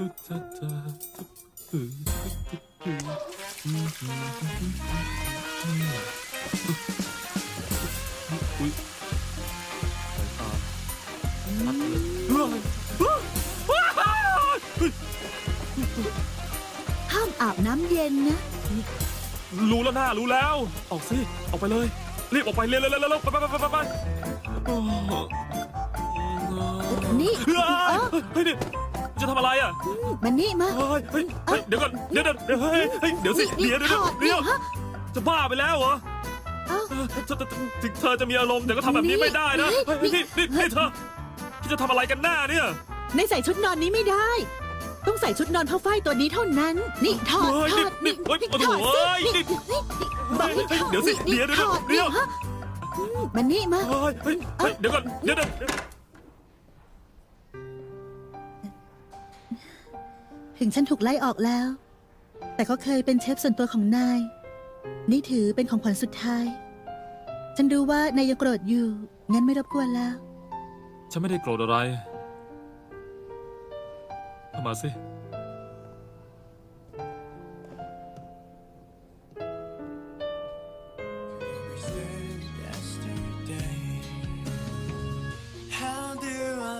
อุ้ยสายตาชัดเลยเฮ้ยเฮ้ยเฮ้ยห้ามอาบน้ำเย็นนะ รู้แล้วนะรู้แล้ว ออกสิ ออกไปเลย รีบออกไปเร็วเร็วเร็วเร็วไปไปไปไปไปโอ้ นี่เฮ้ยเออเฮ้ยนี่ จะทำอะไรอะมันนี่มาเฮ้ยเฮ้ยเฮ้ยเดี๋ยวก่อนเดี๋ยวเดี๋ยวเดี๋ยวเฮ้ยเฮ้ยเดี๋ยวสินี่เดี๋ยวเดี๋ยวถอดเดี๋ยวนี่ฮะจะบ้าไปแล้วเหรอเอ้าเออเธอเธอถึงเธอจะมีอารมณ์แต่ก็ทำแบบนี้นี่ไม่ได้นะเฮ้เฮ้ยยนี่นี่นี่เธอคิดจะทำอะไรกันหน้าเนี่ย ในใส่ชุดนอนนี้ไม่ได้ ต้องใส่ชุดนอนผ้าฝ้ายตัวนี้เท่านั้น นี่ถอดเฮ้ยถอดนี่นี่เฮ้ยนี่โอ้ถโหอดสิเฮ้ยนี่นี่ นี่บอกให้ถอดเดี๋ยวสินี่เดี๋ยวเดี๋ยวถอดเดี๋ยว นี่ฮะอืมมันนี่มาเฮ้ยเฮ้ยเฮ้ยเดี๋ยวก่อนเดี๋ยวเดี๋ยว ถึงฉันถูกไล่ออกแล้ว แต่ก็เคยเป็นเชฟส่วนตัวของนาย นี่ถือเป็นของขวัญสุดท้าย ฉันรู้ว่านายยังโกรธอยู่ งั้นไม่รบกวนแล้ว ฉันไม่ได้โกรธอะไรเข้ามาสิ yesterday. How do I